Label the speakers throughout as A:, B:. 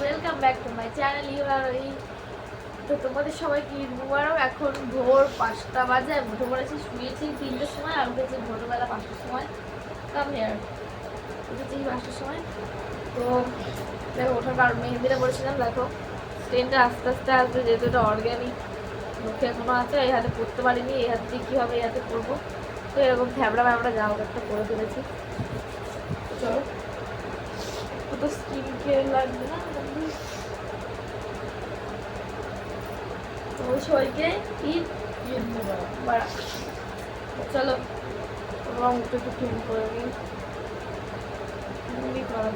A: Welcome back to my channel you are এই তো তোমাদের সবাইকে ঈদ মুবারক। এখন ভোর পাঁচটা বাজে উঠে পড়েছি, শুয়েছি তিনটের সময়, আর উঠেছি ভোরবেলা পাঁচটার সময়। কাম হেয়ার উঠেছি পাঁচটার সময়। তো দেখো, ওঠার কারণ মেহেন্দিটা বলেছিলাম দেখো। ট্রেনটা আস্তে আস্তে আসবে, যেহেতু এটা অর্গ্যানিক মুখে এখনও আছে, এই হাতে পড়তে পারিনি, এই হাতে দিয়ে হবে এই হাতে পরবো? তো এরকম ফ্যাবড়া ফ্যাবড়া জামা একটা পরে ফেলেছি। তো চলো। কত স্কিন কেয়ার লাগবে না তো সবাইকে ঈদ ঈদ মুবারক চলো, রং একটু ক্লিন করে নিই। করা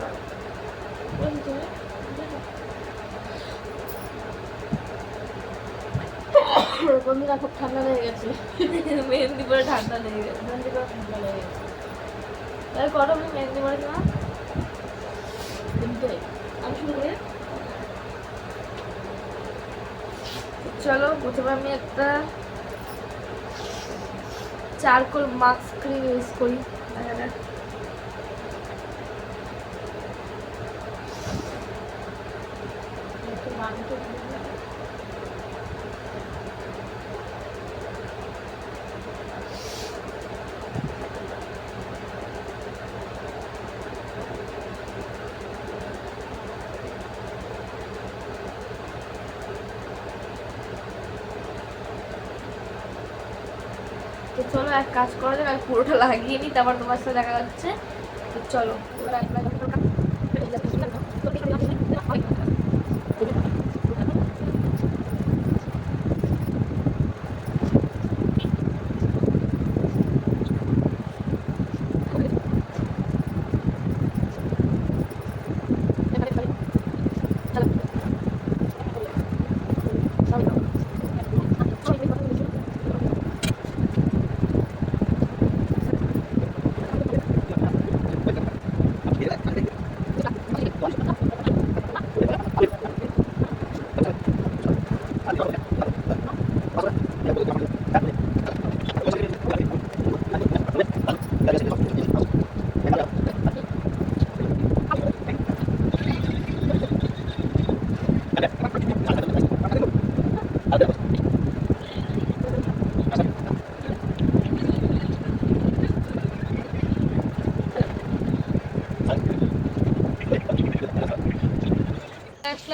A: বন্ধুরা, খুব ঠান্ডা লেগে গেছে। মেহেন্দি পরে ঠান্ডা লেগে গেছে। মেহেন্দি পরে ঠান্ডা লেগে গেছে। তাই কটা মেহেন্দি পরেছি না তিনটে। আমি শুরু চলো প্রথমে আমি একটা চারকোল মাস্ক ক্রিম ইউজ করি দেখা যাক। একটু বানিয়ে দিই। তো চলো, এক কাজ করা যাক, আমি পুরোটা লাগিয়ে নিই, তারপর তোমার সাথে দেখা যাচ্ছে চলো চলো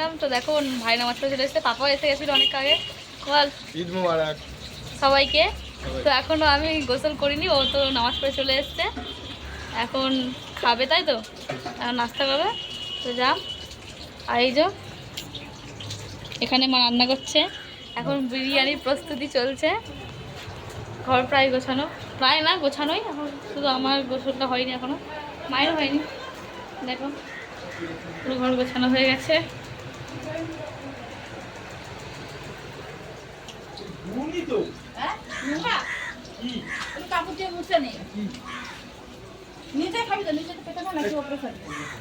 A: আসলাম তো দেখো ভাই নামাজ পড়ে চলে এসেছে পাপাও এসে গেছিল অনেক আগে। বল
B: ঈদ মুবারক।
A: সবাইকে। তো এখনও আমি গোসল করিনি ও তো নামাজ পড়ে চলে এসছে। এখন খাবে তাই তো? এখন নাস্তা করবে তো যা আর এই যে এখানে মা রান্না করছে। এখন বিরিয়ানির প্রস্তুতি চলছে। ঘর প্রায় গোছানো। প্রায় না গোছানোই। এখন শুধু আমার গোসলটা হয়নি এখনও। মায়ের হয়নি। দেখো পুরো ঘর গোছানো হয়ে গেছে।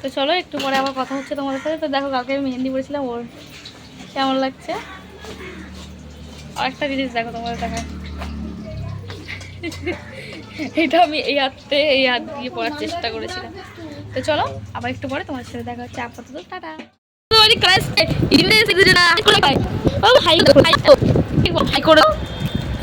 A: তো চলো একটু পরে আবার কথা হচ্ছে তোমাদের সাথে তো দেখো কালকে আমি মেহেন্দি পড়েছিলাম ওর কেমন লাগছে আর একটা জিনিস দেখো তোমাদের দেখা এটা আমি এই হাতে এই হাত দিয়ে পড়ার চেষ্টা করেছিলাম তো চলো আবার একটু পরে তোমার সাথে দেখা হচ্ছে আপাতত টাটা হাই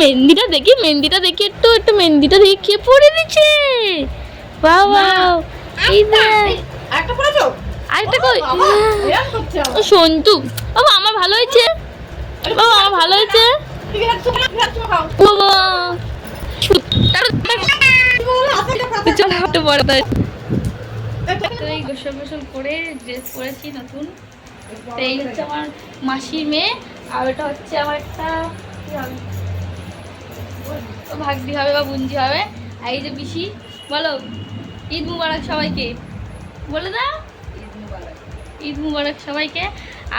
A: মেহেন্দিটা দেখি মেহেন্দিটা দেখি একটু একটু মেহেন্দিটা দেখে পড়ে দিচ্ছে। বাবা এই দেখ। আরেকটা কই? ও সন্তু। বাবা আমার ভালো হয়েছে। বাবা আমার ভালো হয়েছে। বাবা চলো একটু বড় তো এই গোসল গোসল করে ড্রেস পরেছি নতুন। এই হচ্ছে আমার মাসির মেয়ে আর ওটা হচ্ছে আমার একটা কি হবে বা বুঞ্জি হবে। আর এই যে পিসি বলো ঈদ মুবারক সবাইকে। বলে দাও। ঈদ মুবারক সবাইকে।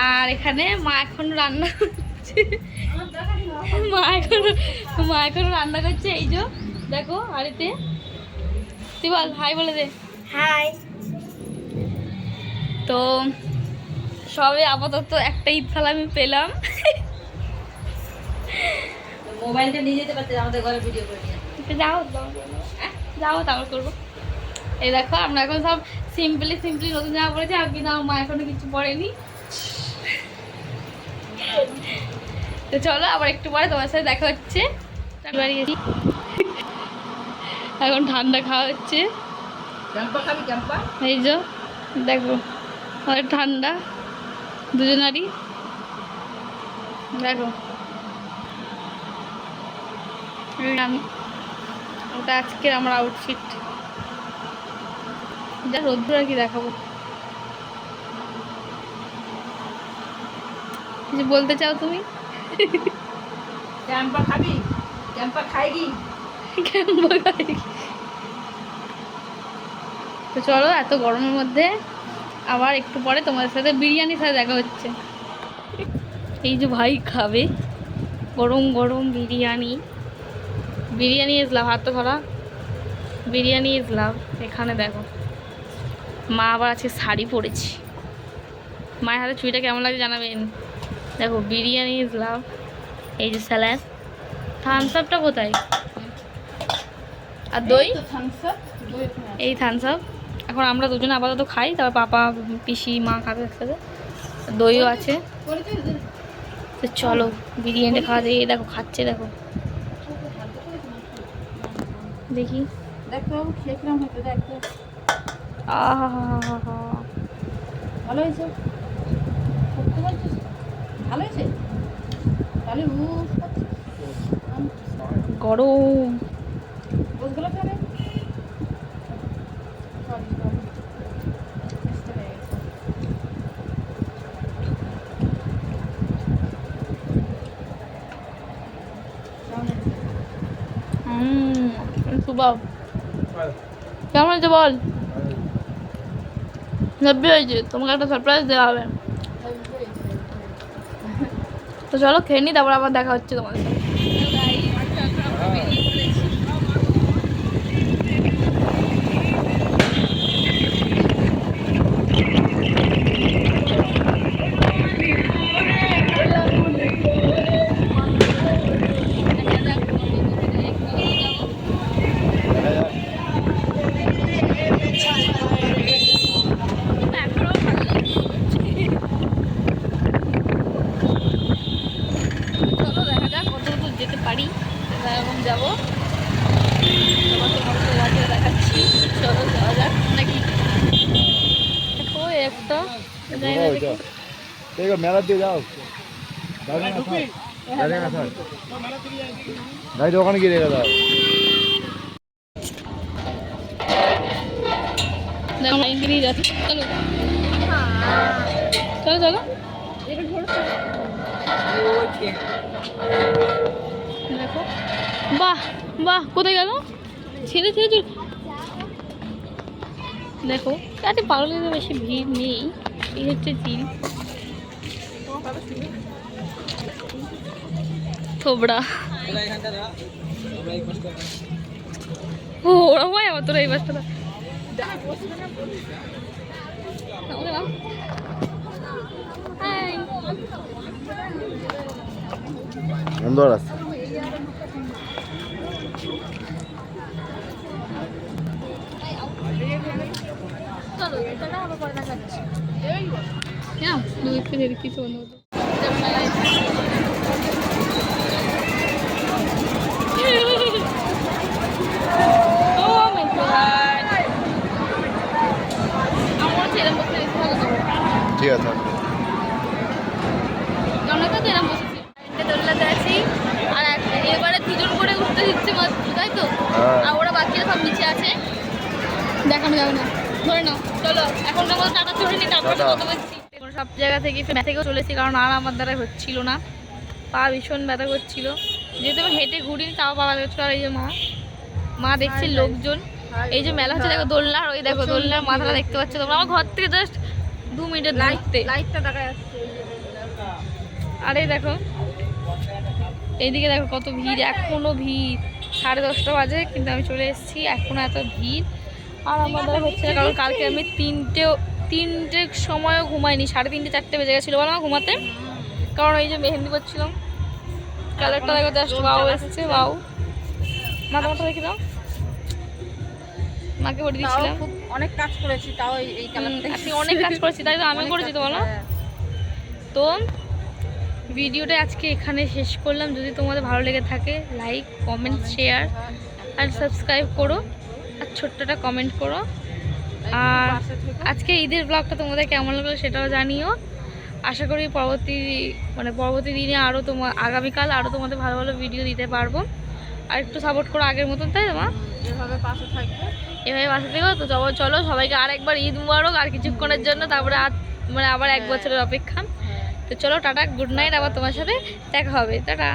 A: আর এখানে মা এখন রান্না করছে। মা এখন মা এখন রান্না করছে। এই যে দেখো হাড়িতে তুই বল হাই বলে দে।
B: হাই।
A: তো সবে আপাতত একটা ঈদ খালা আমি পেলাম।
B: মোবাইলটা নিয়ে যেতে পারতে আমাদের ঘরে ভিডিও করে নিয়ে
A: যাও আহ, যাও তারপর করব। এই দেখো আমরা এখন সব সিম্পলি সিম্পলি নতুন জামা পড়েছি আর কিন্তু আমার মা এখনও কিছু পড়েনি তো চলো আবার একটু পরে তোমার সাথে দেখা হচ্ছে। এখন ঠান্ডা খাওয়া হচ্ছে। এই যে দেখো অনেক ঠান্ডা। দুজনারই। দেখো। আমি। ওটা আজকের আমার আউটফিট যা রোদ্দুর আর কি দেখাবো। কিছু বলতে চাও তুমি?
B: ক্যাম্পা খাবি? ক্যাম্পা খাই কি
A: কেমন বলাই? তো চলো এত গরমের মধ্যে আবার একটু পরে তোমাদের সাথে বিরিয়ানি সাথে দেখা হচ্ছে। এই যে ভাই খাবে। গরম গরম বিরিয়ানি। বিরিয়ানি ইজ লাভ, হাত তো ধরা। বিরিয়ানি ইজ লাভ, এখানে দেখো। মা আবার আছে শাড়ি পরেছি। মায়ের হাতে চুড়িটা কেমন লাগে জানাবেন? দেখো, বিরিয়ানি ইজ লাভ। এই যে স্যালাড। থামস আপটা কোথায়? আর দই। এই থামস আপ এখন আমরা দুজনে আপাতত খাই, তারপর পাপা, পিসি, মা খাবে একসাথে। দইও আছে। তো চলো, বিরিয়ানিটা খাওয়া দিয়ে দেখো, খাচ্ছে, দেখো। দেখি।
B: দেখো খেয়ে কিরম দেখ ভালো হয়েছে? ভালো হয়েছে? তাহলে
A: গরম
B: বসগুলো ফেলে সরি সরি মিস্টেক হয়ে গেছে কেমন হয়েছে?
A: হুম সুবাব কেমন হয়েছে বল? হেব্বি হয়েছে, তোমাকে একটা সারপ্রাইজ দেওয়া হবে। তো চলো খেয়ে নি, তারপর আবার দেখা হচ্ছে তোমাদের সাথে চলো দেখা যাক কত দূর যেতে পারি এবার এখন যাব। তোমার তোমার দেখাচ্ছি। চলো যাওয়া যাক। নাকি? দেখো একটা জানি না দেখি।
C: দেখো মেলার দিয়ে যাও। যাবে না স্যার যাবে না স্যার গাড়ি ওখানে গিয়ে রেখে দাও।
A: নিয়ে যাচ্ছি। চলো। চলো চলো। দেখো। বাহ বাহ, কোথায় গেল? ছেড়ে ছেড়ে চলে দেখো, তাতে পাগলের বেশি ভিড় নেই। এই হচ্ছে চিল। থোবড়া। ও, ওরা হয় আমার তোরা এই বাসটা
C: সুন্দর
A: লাগে।
C: ঠিক আছে
A: আমরা তো এরম বসেছি একটা দোলনাতে আছি আর এক- এবারে দুজন করে উঠতে দিচ্ছে মাত্র তাই তো
C: হ্যাঁ।
A: আর ওরা বাকিরা সব নিচে আছে দেখানো যাবে না ধরে নাও চলো এখন আমাদের টাটা চড়ে নি তারপরে
C: টাটা।
A: কথা বলছি এখন সব জায়গা থেকে ফের থেকেও চলেছি কারণ আর আমার দ্বারা হচ্ছিল না। পা ভীষণ ব্যথা করছিল। যেহেতু আমি হেঁটে ঘুরিনি তাও পা ব্যথা করছিল আর এই যে মা মা দেখছে লোকজন। এই যে মেলা হচ্ছে দেখো দোলনার ওই দেখো দোলনার মাথাটা দেখতে পাচ্ছ তোমরা। আমার ঘর থেকে জাস্ট দু মিনিটের লাইটতে
B: লাইটটা দেখা যাচ্ছে।
A: আরে দেখো এইদিকে দেখো কত ভিড় এখনও ভিড়। সাড়ে দশটা বাজে কিন্তু আমি চলে এসেছি। এখনও এত ভিড়। আর আমাদের হচ্ছে না, কারণ কালকে আমি তিনটে তিনটে সময়ও ঘুমাইনি সাড়ে তিনটে চারটে বেজে গেছিল বলো না ঘুমাতে। কারণ ওই যে মেহেন্দি করছিলাম। কালারটা দেখো জাস্ট বাউ এসেছে বাউ মাথা মাথা রেখে দাও। মাকে বলে দিয়েছিলাম।
B: অনেক কাজ করেছি তাও এই- কালারটা
A: অনেক কাজ করেছি তাই তো আমি করেছি তো বলো। তো ভিডিওটা আজকে এখানে শেষ করলাম। যদি তোমাদের ভালো লেগে থাকে লাইক কমেন্ট শেয়ার আর সাবস্ক্রাইব করো। আর ছোট্টটা কমেন্ট করো। আর আজকে ঈদের ব্লগটা তোমাদের কেমন লাগল সেটাও জানিও। আশা করি পরবর্তী মানে পরবর্তী দিনে আরও তোমার আগামীকাল আরও তোমাদের ভালো ভালো ভিডিও দিতে পারব। আর একটু সাপোর্ট করো আগের মতন তাই তোমার
B: এভাবে পাশে থাকবে।
A: এভাবে বাসা থেকে তো চলো চলো সবাইকে আর একবার ঈদ মুবারক আর কিছুক্ষণের জন্য তারপরে আর মানে আবার এক বছরের অপেক্ষা। তো চলো টাটা গুড নাইট আবার তোমার সাথে দেখা হবে। টাটা।